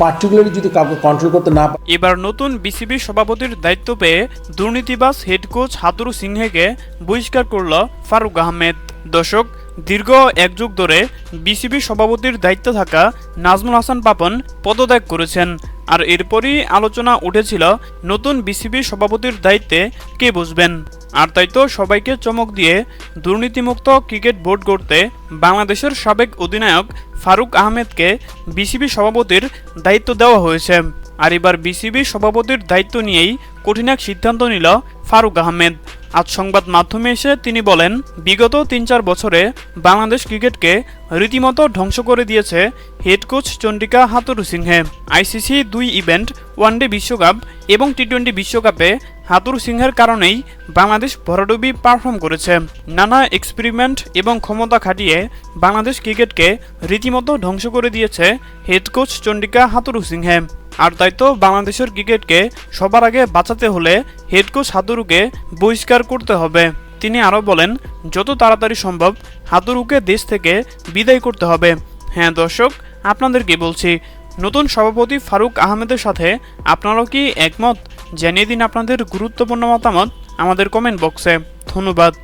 Particularly যদি কাউকে control করতে না এবার নতুন বিসিবি সভাপতির দায়িত্ব পেয়ে দুর্নীতিবাস হেড কোচ হাতুরু সিংহেকে বহিষ্কার করল ফারুক আহমেদ। দর্শক, দীর্ঘ এক যুগ ধরে বিসিবি সভাপতির দায়িত্বে থাকা নাজমুল হাসান পাপন পদত্যাগ করেছেন। আর এরপরই আলোচনা উঠেছিল নতুন বিসিবি সভাপতির দায়িত্বে কে বসবেন। আর তাই তো সবাইকে চমক দিয়ে দুর্নীতিমুক্ত ক্রিকেট বোর্ড গড়তে বাংলাদেশের সাবেক অধিনায়ক ফারুক আহমেদকে বিসিবি সভাপতির দায়িত্ব দেওয়া হয়েছে। আর এবার বিসিবি সভাপতির দায়িত্ব নিয়েই কঠিন এক সিদ্ধান্ত নিল ফারুক আহমেদ। আজ সংবাদ মাধ্যমে এসে তিনি বলেন, বিগত তিন চার বছরে বাংলাদেশ ক্রিকেটকে রীতিমতো ধ্বংস করে দিয়েছে head coach Chandika Hathurusingha. ICC দুই ইভেন্ট, ওয়ানডে বিশ্বকাপ এবং টি টোয়েন্টি বিশ্বকাপে হাতুরু সিংহের কারণেই বাংলাদেশ ভরাডুবি পারফর্ম করেছে। নানা এক্সপেরিমেন্ট এবং ক্ষমতা খাটিয়ে বাংলাদেশ ক্রিকেটকে রীতিমতো ধ্বংস করে দিয়েছে হেড কোচ চন্ডিকা হাতুরু সিংহে। আর তো বাংলাদেশের ক্রিকেটকে সবার আগে বাঁচাতে হলে হেড কোচ বহিষ্কার করতে হবে। তিনি আরও বলেন, যত তাড়াতাড়ি সম্ভব হাতুরুকে দেশ থেকে বিদায় করতে হবে। হ্যাঁ দর্শক আপনাদেরকে বলছি? নতুন সভাপতি ফারুক আহমেদের সাথে আপনারাও কি একমত? জানিয়ে দিন আপনাদের গুরুত্বপূর্ণ মতামত আমাদের কমেন্ট বক্সে ধন্যবাদ।